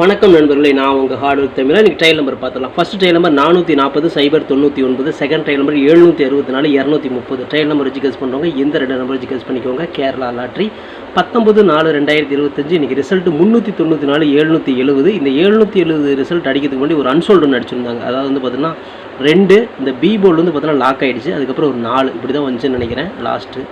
வணக்கம் நண்பர்களே நான் உங்கள் ஹார்ட் ஒர்க் தமிழ் இன்றைக்கி ட்ரையல் நம்பர் பார்த்துலாம் ஃபர்ஸ்ட் ட்ரையல் நம்பர் நானூற்றி நாற்பது சைபர் தொண்ணூற்றி ஒன்பது. செகண்ட் ட்ரையல் நம்பர் எழுநூற்றி அறுபத்தி நாலு இரநூத்தி முப்பது. ட்ரையல் நம்பர் வச்சு கெஸ் பண்ணுறவங்க இந்த ரெண்டு நம்பர் வச்சு பண்ணிக்கோங்க. கேரளா லாட்ரி பத்தொம்பது நாலு ரெண்டாயிரத்தி இருபத்தஞ்சு. இன்றைக்கி ரிசல்ட் முந்நூற்றி தொண்ணூற்றி நாலு எழுநூற்றி எழுபது. இந்த எழுநூற்றி எழுபது ரிசல்ட் அடிக்கிறதுக்கு முன்னாடி ஒரு அன்சோல்டு ஒன்று அடிச்சிருந்தாங்க. அதாவது வந்து பார்த்தீங்கன்னா ரெண்டு இந்த பி போர்டு வந்து பார்த்தீங்கன்னா லாக் ஆகிடுச்சு அதுக்கப்புறம் ஒரு நாலு. இப்படி தான் வந்துச்சுன்னு நினைக்கிறேன். லாஸ்ட்டு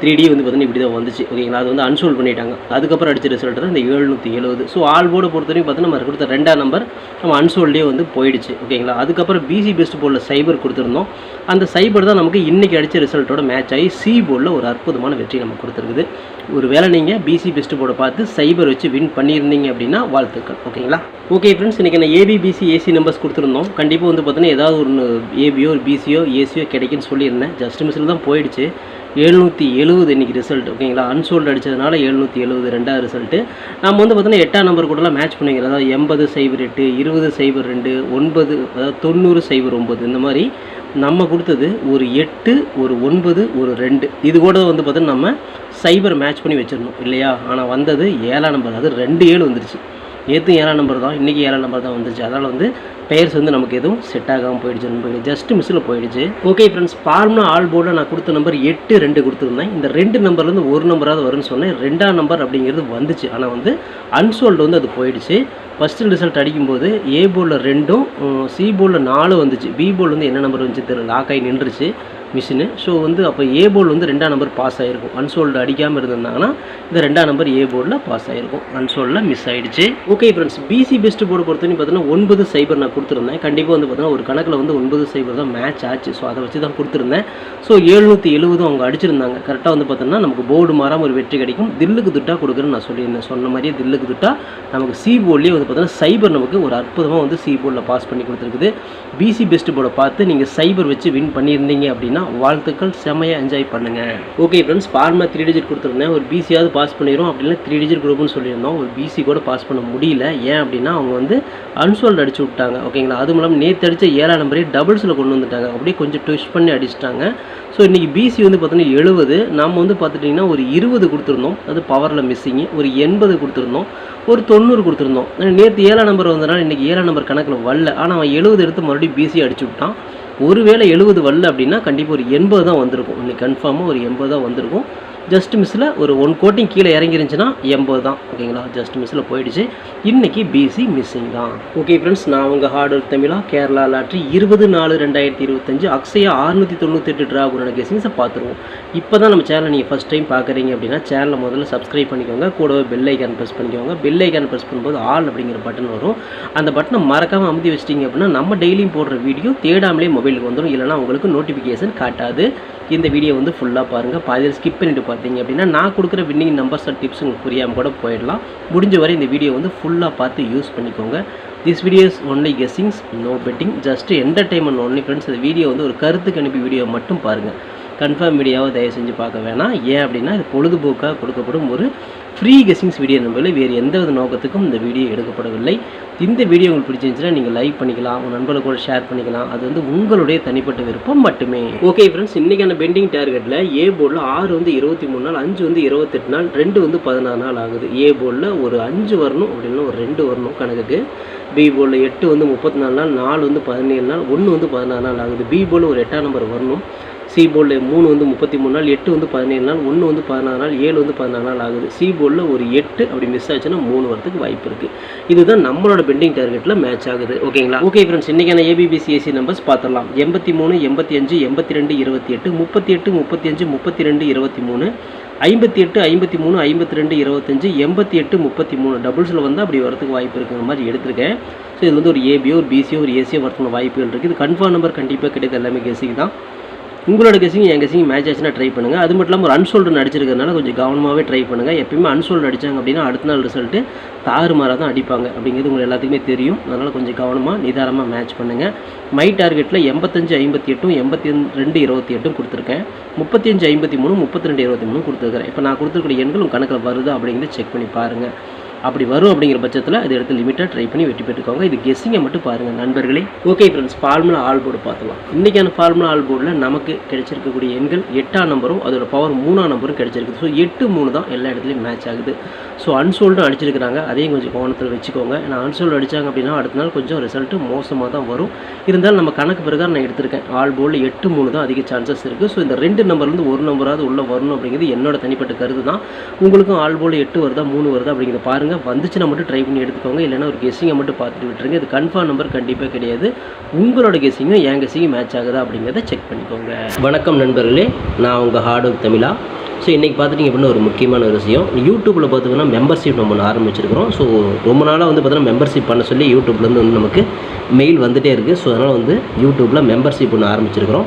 த்ரீ டி வந்து பார்த்தீங்கன்னா இப்படி தான் வந்துச்சு ஓகேங்களா அது வந்து அன்சோல் பண்ணிட்டாங்க. அதுக்கப்புறம் அடிச்ச ரிசல்ட் தான் இந்த எழுநூற்றி எழுபது ஸோ ஆல் போர்டு பொறுத்த வரைக்கும் பார்த்தீங்கன்னா நம்ம கொடுத்த ரெண்டாம் நம்பர் நம்ம அன்சோல்டே வந்து போயிடுச்சு. ஓகேங்களா அதுக்கப்புறம் பிசி பெஸ்ட் போர்டில் சைபர் கொடுத்துருந்தோம். அந்த சைபர் தான் நமக்கு இன்றைக்கி அடித்த ரிசல்ட்டோட மேட்ச் ஆகி சி போர்டில் ஒரு அற்புதமான வெற்றி நம்ம கொடுத்துருக்குது. ஒரு வேளை நீங்கள் பிசி பெஸ்ட் போர்டை பார்த்து சைபர் வச்சு வின் பண்ணியிருந்தீங்க அப்படின்னா வாழ்த்துக்கள். ஓகேங்களா ஓகே ஃப்ரெண்ட்ஸ் இன்றைக்கி நான் ஏபிபிசி ஏசி நம்பர்ஸ் கொடுத்துருந்தோம். கண்டிப்பாக வந்து பார்த்தீங்கன்னா ஏதாவது ஒரு ஏபியோ ஒரு பிசியோ ஏசியோ கிடைக்குன்னு சொல்லியிருந்தேன். ஜஸ்ட் மிஸ்ஸில் தான் போயிடுச்சு. எழுநூற்றி எழுபது இன்றைக்கி ரிசல்ட் ஓகேங்களா அன்சோல்டு அடித்ததுனால எழுநூற்றி எழுபது ரெண்டாவது ரிசல்ட்டு நம்ம வந்து பார்த்தீங்கன்னா எட்டாம் நம்பர் கூடலாம் மேட்ச் பண்ணிக்கிறோம். அதாவது எண்பது சைபர் எட்டு இருபது சைபர் ரெண்டு ஒன்பது அதாவது தொண்ணூறு சைபர் ஒம்பது இந்த மாதிரி நம்ம கொடுத்தது ஒரு எட்டு ஒரு ஒன்பது ஒரு ரெண்டு. இது கூட வந்து பார்த்தீங்கன்னா நம்ம சைபர் மேட்ச் பண்ணி வச்சிடணும் இல்லையா? ஆனால் வந்தது ஏழாம் நம்பர் அது ரெண்டு ஏழு வந்துருச்சு. நேற்று ஏழாம் நம்பர் தான் இன்றைக்கி ஏழாம் நம்பர் தான் வந்துச்சு. அதனால் வந்து பெயர்ஸ் வந்து நமக்கு எதுவும் செட் ஆகாமல் போயிடுச்சு நண்பர்களே ஜஸ்ட் மிஸ்ஸில் போயிடுச்சு. ஓகே ஃப்ரெண்ட்ஸ் ஃபார்ம்னா ஆல் போர்டில் நான் கொடுத்த நம்பர் எட்டு ரெண்டு கொடுத்துருந்தேன். இந்த ரெண்டு நம்பர்லேருந்து ஒரு நம்பராவது வரும்னு சொன்னேன். ரெண்டாம் நம்பர் அப்படிங்கிறது வந்துச்சு. ஆனால் வந்து அன்சோல்டு வந்து அது போயிடுச்சு. ஃபஸ்ட்டு ரிசல்ட் அடிக்கும்போது ஏ போர்டில் ரெண்டும் சி போர்டில் நாலு வந்துச்சு. பி போர்டில் வந்து என்ன நம்பர் வந்துச்சு தெரியல. லாக் ஆகி நின்றுச்சு. மிஷினு ஸோ வந்து அப்போ ஏ போர்டு வந்து ரெண்டாம் நம்பர் பாஸ் ஆகிருக்கும் அன்சோல்டு அடிக்காமல் இருந்திருந்தாங்கன்னா இந்த ரெண்டாம் நம்பர் ஏ போர்டில் பாஸ் ஆகிருக்கும் அன்சோல்டில் மிஸ் ஆகிடுச்சு okay friends PC best board பொறுத்தவரைக்கும் பார்த்தீங்கன்னா ஒன்பது சைபர் நான் கொடுத்துருந்தேன். கண்டிப்பாக வந்து பார்த்தீங்கன்னா ஒரு கணக்கில் வந்து ஒன்பது சைபர் தான் மேட்ச் ஆச்சு. ஸோ அதை வச்சு தான் கொடுத்துருந்தேன். ஸோ எழுநூற்றி எழுபதும் அவங்க அடிச்சிருந்தாங்க. கரெக்டாக வந்து பார்த்தோன்னா நமக்கு போர்டு மாறாமல் ஒரு வெற்றி கிடைக்கும். தில்லுக்கு துட்டா கொடுக்குறேன்னு நான் சொல்லியிருந்தேன். சொன்ன மாதிரியே தில்லுக்கு துட்டா நமக்கு சி போர்ட்லேயே வந்து பார்த்தோன்னா சைபர் நமக்கு ஒரு அற்புதமாக வந்து சி போர்டில் பாஸ் பண்ணி கொடுத்துருக்குது. பிசி பெஸ்ட் போர்டை பார்த்து நீங்கள் சைபர் வச்சு வின் பண்ணியிருந்தீங்க அப்படின்னா வாழ்த்துக்கள் செமையாக என்ஜாய் பண்ணுங்கள் ஓகே ஃப்ரெண்ட்ஸ் பார்மா த்ரீ டிஜிட் கொடுத்துருந்தேன். ஒரு பிசியாவது பாஸ் பண்ணிடும் அப்படின்னா த்ரீ டிஜிட் குரூப்னு சொல்லியிருந்தோம். ஒரு பிசி கூட பாஸ் பண்ண முடியல. ஏன் அப்படின்னா அவங்க வந்து அன்சோல்டு அடிச்சு விட்டாங்க. ஓகேங்களா? அதுவும் இல்லாமல் நேற்று அடித்த ஏழாம் நம்பரே டபுள்ஸில் கொண்டு வந்துட்டாங்க. அப்படியே கொஞ்சம் ட்விஸ்ட் பண்ணி அடிச்சிட்டாங்க. ஸோ இன்றைக்கி பிசி வந்து பார்த்தீங்கன்னா எழுபது. நம்ம வந்து பார்த்துட்டிங்கன்னா ஒரு இருபது கொடுத்துருந்தோம். அது பவரில் மிஸ்ஸிங்கு ஒரு எண்பது கொடுத்துருந்தோம். ஒரு தொண்ணூறு கொடுத்துருந்தோம். நேற்று ஏழாம் நம்பர் வந்தனால இன்றைக்கி ஏழாம் நம்பர் கணக்கில் வரல. ஆனால் அவன் எழுபது எடுத்து மறுபடியும் பிசி அடிச்சு விட்டான். ஒருவேளை எழுபது வரல அப்படின்னா கண்டிப்பாக ஒரு எண்பது தான் வந்திருக்கும். இன்னைக்கு கன்ஃபார்மாக ஒரு எண்பது தான் வந்திருக்கும். ஜஸ்ட் மிஸ்ஸில் ஒரு ஒன் கோட்டிங் கீழே இறங்கிருந்துச்சுன்னா எண்பது தான் ஓகேங்களா? ஜஸ்ட் மிஸ்ஸில் போயிடுச்சு. இன்றைக்கி பிசி மிஸ்ஸிங் தான். ஓகே ஃப்ரெண்ட்ஸ் நான் உங்கள் ஹார்ட் ஒர்க் தமிழா கேரளா லாட்ரி இருபது நாலு ரெண்டாயிரத்தி இருபத்தஞ்சு அக்ஸையா ஆறுநூற்றி தொண்ணூத்தெட்டு ட்ரா உடனே கெஸிங்ஸை பார்த்துருவோம். இப்போ தான் நம்ம சேனலை நீங்கள் ஃபஸ்ட் டைம் பார்க்குறீங்க அப்படின்னா சேனலை முதல்ல சப்ஸ்கிரைப் பண்ணிக்கோங்க. கூடவே பெல் ஐக்கான் ப்ரெஸ் பண்ணிக்கோங்க. பெல் ஐக்கான் ப்ரெஸ் பண்ணும்போது ஆல் அப்படிங்கிற பட்டன் வரும். அந்த பட்டனை மறக்காமல் அமுதி வச்சிட்டிங்க அப்படின்னா நம்ம டெய்லியும் போடுற வீடியோ தேடாமலே மொபைலுக்கு வந்துடும் இல்லைனா உங்களுக்கு நோட்டிஃபிகேஷன் காட்டாது. இந்த வீடியோ வந்து ஃபுல்லாக பாருங்கள் பாதியில் ஸ்கிப் பண்ணிட்டு பார்த்தீங்க அப்படின்னா நான் கொடுக்குற வின்னிங் நம்பர்ஸ் அண்ட் டிப்ஸ் உங்களுக்கு புரியாமல் கூட போயிடலாம். முடிஞ்ச வரை இந்த வீடியோ வந்து ஃபுல்லாக பார்த்து யூஸ் பண்ணிக்கோங்க. This videos only guessings no betting just entertainment only friends இந்த வீடியோ வந்து ஒரு கருத்துக்கு அனுப்பி வீடியோ மட்டும் பாருங்கள் கன்ஃபார்ம் வீடியோவை தயவு செஞ்சு பார்க்க வேணாம். ஏன் அப்படின்னா இது பொழுதுபோக்காக கொடுக்கப்படும் ஒரு ஃப்ரீ கெஸ்ஸிங்ஸ் வீடியோ நம்பரில் வேறு எந்த வித நோக்கத்துக்கும் இந்த வீடியோ எடுக்கப்படவில்லை. இந்த வீடியோ உங்களுக்கு பிடிச்சிருந்துச்சுன்னா நீங்கள் லைக் பண்ணிக்கலாம். உங்கள் நண்பர்கள் கூட ஷேர் பண்ணிக்கலாம். அது வந்து உங்களுடைய தனிப்பட்ட விருப்பம் மட்டுமே. ஓகே ஃப்ரெண்ட்ஸ் இன்றைக்கான பெண்டிங் டார்கெட்டில் ஏ போர்டில் ஆறு வந்து இருபத்தி மூணு நாள் அஞ்சு வந்து இருபத்தெட்டு நாள் ரெண்டு வந்து பதினாறு நாள் ஆகுது. ஏ போர்டில் ஒரு அஞ்சு வரணும் அப்படின்னா ஒரு ரெண்டு வரணும் கணக்குக்கு. பி போர்டில் எட்டு வந்து முப்பத்தி நாலு நாள் நாலு வந்து பதினேழு நாள் ஒன்று வந்து பதினாறு நாள் ஆகுது. பி போர்டில் ஒரு எட்டாம் நம்பர் வரணும். சி போர்டில் மூணு வந்து முப்பத்தி மூணு நாள் எட்டு வந்து பதினேழு நாள் ஒன்று வந்து பதினாறு நாள் ஏழு வந்து பதினாறு நாள் ஆகுது. சி போர்டில் ஒரு எட்டு அப்படி மிஸ் ஆச்சுன்னா மூணு வரதுக்கு வாய்ப்பு இருக்குது இதுதான் நம்மளோட பெண்டிங் டார்கெட்டில் மேட்ச் ஆகுது. ஓகேங்களா ஓகே ஃப்ரெண்ட்ஸ் இன்றைக்கான ஏபிபிசிஎஸ்சி நம்பர்ஸ் பார்த்துடலாம். எண்பத்தி மூணு எண்பத்தி அஞ்சு எண்பத்தி ரெண்டு இருபத்தி எட்டு முப்பத்தி எட்டு முப்பத்தி அஞ்சு முப்பத்தி ரெண்டு இருபத்தி மூணு ஐம்பத்தி எட்டு ஐம்பத்தி மூணு ஐம்பத்தி ரெண்டு இருபத்தஞ்சு எண்பத்தி எட்டு முப்பத்தி மூணு. டபுள்ஸில் வந்து அப்படி வரதுக்கு வாய்ப்பு இருக்குங்கிற மாதிரி எடுத்திருக்கேன். ஸோ இதில் வந்து ஒரு ஏபியோ ஒரு பிசியோ ஒரு ஏசியோ வரதுக்கு வாய்ப்புகள் இருக்குது இது கன்ஃபார்ம் நம்பர் கண்டிப்பாக கிடையாது எல்லாமே கேசிக்கு தான். உங்களோட கெஸிங் என் கெஸிங் மேட்ச் ஆச்சுன்னா ட்ரை பண்ணுங்கள் அது மட்டும் இல்லாமல் ஒரு அன்சோல்டு நடிச்சிருக்கிறதுனால கொஞ்சம் கவனமாகவே ட்ரை பண்ணுங்கள் எப்பயுமே அன்சோல்டு அடித்தாங்க அப்படின்னா அடுத்த நாள் ரிசல்ட்டு தாறுமாறாக தான் அடிப்பாங்க அப்படிங்கிறது உங்களுக்கு எல்லாத்துக்குமே தெரியும். அதனால் கொஞ்சம் கவனமாக நிதானமாக மேட்ச் பண்ணுங்கள் மை டார்கெட்டில் எண்பத்தஞ்சு ஐம்பத்தி எட்டும் எண்பத்தி ரெண்டு இருபத்தி எட்டும் கொடுத்துருக்கேன். முப்பத்தி அஞ்சு ஐம்பத்தி மூணு முப்பத்தி ரெண்டு இருபத்தி மூணு கொடுத்துருக்கேன் இப்போ நான் கொடுத்துருக்கிற எண்கள் உங்கள் கணக்கில் வருதா அப்படிங்கிறது செக் பண்ணி பாருங்கள் அப்படி வரும் அப்படிங்கிற பட்சத்தில் அது எடுத்து லிமிட்டாக ட்ரை பண்ணி வெட்டி பெற்றுக்கோங்க. இது கெஸ்ஸிங்கை மட்டும் பாருங்கள் நண்பர்களே. Okay friends formula all board பார்த்துக்கலாம். இன்றைக்கான ஃபார்முலா ஆல் போர்டில் நமக்கு கிடைச்சிருக்கக்கூடிய எண்கள் எட்டாம் நம்பரும் அதோட பவர் மூணாம் நம்பரும் கிடைச்சிருக்கு ஸோ எட்டு மூணு தான் எல்லா இடத்துலையும் மேட்ச் ஆகுது. ஸோ அன்சோல்டும் அடிச்சிருக்கிறாங்க. அதையும் கொஞ்சம் கவனத்தில் வச்சுக்கோங்க. ஏன்னா அன்சோல்டு அடித்தாங்க அப்படின்னா அடுத்த நாள் கொஞ்சம் ரிசல்ட்டு மோசமாக தான் வரும். இருந்தாலும் நம்ம கணக்கு பிரகாரம் நான் எடுத்திருக்கேன். ஆல் போர்டில் எட்டு மூணு தான் அதிக சான்சஸ் இருக்குது ஸோ இந்த ரெண்டு நம்பர்லேருந்து ஒரு நம்பராவது உள்ளே வரணும் அப்படிங்கிறது என்னோட தனிப்பட்ட கருது தான் உங்களுக்கும் ஆல் போர்டில் எட்டு வருதா மூணு வருதா அப்படிங்கிறத பாருங்கள் வந்துச்சுன்னா மட்டும் ட்ரை பண்ணி எடுத்துக்கோங்க. இல்லைன்னா ஒரு கெஸ்ஸிங்கை மட்டும் பார்த்துட்டு விட்டுருங்க. இது கன்ஃபார்ம் நம்பர் கண்டிப்பாக கிடையாது. உங்களோட கெஸ்ஸிங்கும் என் கெஸ்ஸிங்கும் மேட்ச் ஆகுதா அப்படிங்கிறத செக் பண்ணிக்கோங்க. வணக்கம் நண்பர்களே. நான் உங்கள் ஹார்ட் ஒர்க் தமிழா. ஸோ இன்றைக்கி பார்த்துட்டிங்க அப்படின்னா ஒரு முக்கியமான ஒரு விஷயம். யூடியூப்பில் பார்த்தீங்கன்னா மெம்பர்ஷிப் நம்ம ஒன்று ஆரம்பிச்சிருக்கிறோம். ஸோ ரொம்ப நாளாக வந்து பார்த்தீங்கன்னா மெம்பர்ஷிப் பண்ண சொல்லி யூடியூப்லேருந்து வந்து நமக்கு மெயில் வந்துகிட்டே இருக்குது ஸோ அதனால் வந்து யூடியூப்பில் மெம்பர்ஷிப் ஒன்று ஆரம்பிச்சிருக்கிறோம்.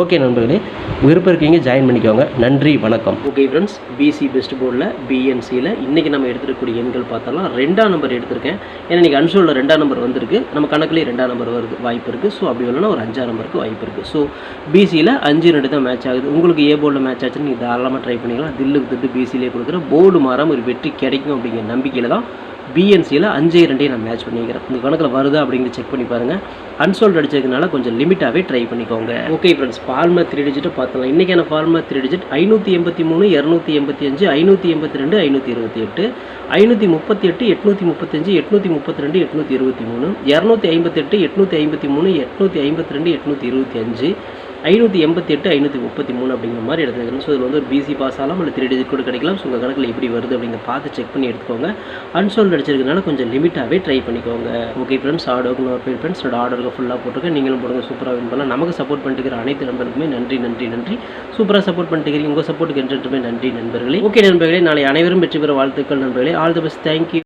ஓகே நண்பர்களே விருப்பம் இருக்கீங்க ஜாயின் பண்ணிக்கோங்க. நன்றி வணக்கம். ஓகே ஃப்ரெண்ட்ஸ் பிசி பெஸ்ட் போர்டில் பிஎன்சியில் இன்றைக்கி நம்ம எடுத்துருக்கக்கூடிய எண்கள் பார்த்தாலும் ரெண்டாம் நம்பர் எடுத்திருக்கேன். ஏன்னா இன்றைக்கி அன்சோலில் ரெண்டாம் நம்பர் வந்திருக்கு. நம்ம கணக்குலேயே ரெண்டாம் நம்பர் வருது வாய்ப்பு இருக்குது ஸோ அப்படி வரலன்னா ஒரு அஞ்சாம் நம்பருக்கு வாய்ப்பு இருக்குது ஸோ பிசியில் அஞ்சு ரெண்டு தான் மேட்ச் ஆகுது. உங்களுக்கு ஏ போர்டில் மேட்ச் ஆச்சுன்னு நீங்கள் தாராளமாக ட்ரை பண்ணிக்கலாம். தில்லுக்கு திட்டு பிசியிலே கொடுக்குற போர்டு மாறாமல் ஒரு வெற்றி கிடைக்கும் அப்படிங்கிற நம்பிக்கையில் தான் பிஎன்சியில் அஞ்சே ரெண்டையும் நான் மேட்ச் பண்ணிக்கிறேன். உங்கள் கணக்கில் வருதா அப்படிங்கிறது செக் பண்ணி பாருங்கள் அன்சோல்ட் அடிச்சதுனால கொஞ்சம் லிமிட்டாகவே ட்ரை பண்ணிக்கோங்க. ஓகே ஃப்ரெண்ட்ஸ் ஃபார்மா த்ரீ டிஜிட்டை பார்த்தலாம் இன்றைக்கான ஃபார்மா த்ரீ டிஜிட் ஐநூற்றி எண்பத்தி மூணு இரநூத்தி எண்பத்தி அஞ்சு ஐநூற்றி எண்பத்தி ரெண்டு ஐநூற்றி இருபத்தி எட்டு ஐநூற்றி முப்பத்தி எட்டு எட்நூற்றி முப்பத்தஞ்சு எட்நூற்றி முப்பத்தி ரெண்டு எட்நூற்றி இருபத்தி மூணு இரநூத்தி ஐம்பத்தெட்டு எட்நூற்றி ஐம்பத்தி மூணு எட்நூற்றி ஐம்பத்தி ரெண்டு எட்நூற்றி இருபத்தி அஞ்சு ஐநூற்றி எண்பத்தி எட்டு ஐநூற்றி முப்பத்தி மூணு அப்படிங்கிற மாதிரி எடுத்துக்கணும் ஸோ இதில் வந்து ஒரு பிசி பாஸ் ஆகலாம் இல்லை த்ரீ டிஜிட் கூட கிடைக்கலாம். ஸோ உங்கள் கணக்கில் எப்படி வருது அப்படிங்கிற பார்த்து செக் பண்ணி எடுத்துக்கோங்க. அன்சோல்டு அடிச்சிருக்கனால கொஞ்சம் லிமிட்டாகவே ட்ரை பண்ணிக்கோங்க. ஓகே ஃப்ரெண்ட்ஸ் ஆர்டருக்கு ஒரு பேர் ஃப்ரெண்ட்ஸ் என்னோட ஆர்டருக்கு ஃபுல்லாக போட்டிருக்கேன். நீங்களும் போடுங்க சூப்பராக வின் பண்ணலாம். நமக்கு சப்போர்ட் பண்ணிட்டு அனைத்து நண்பருக்குமே நன்றி நன்றி நன்றி. சூப்பராக சப்போர்ட் பண்ணிட்டு உங்கள் சப்போர்ட்டுக்கு என்றுமே நன்றி நண்பர்களே. ஓகே நண்பர்களே நாளை அனைவரும் வெற்றி பெற வாழ்த்துக்கள் நண்பர்களே. All the best thank you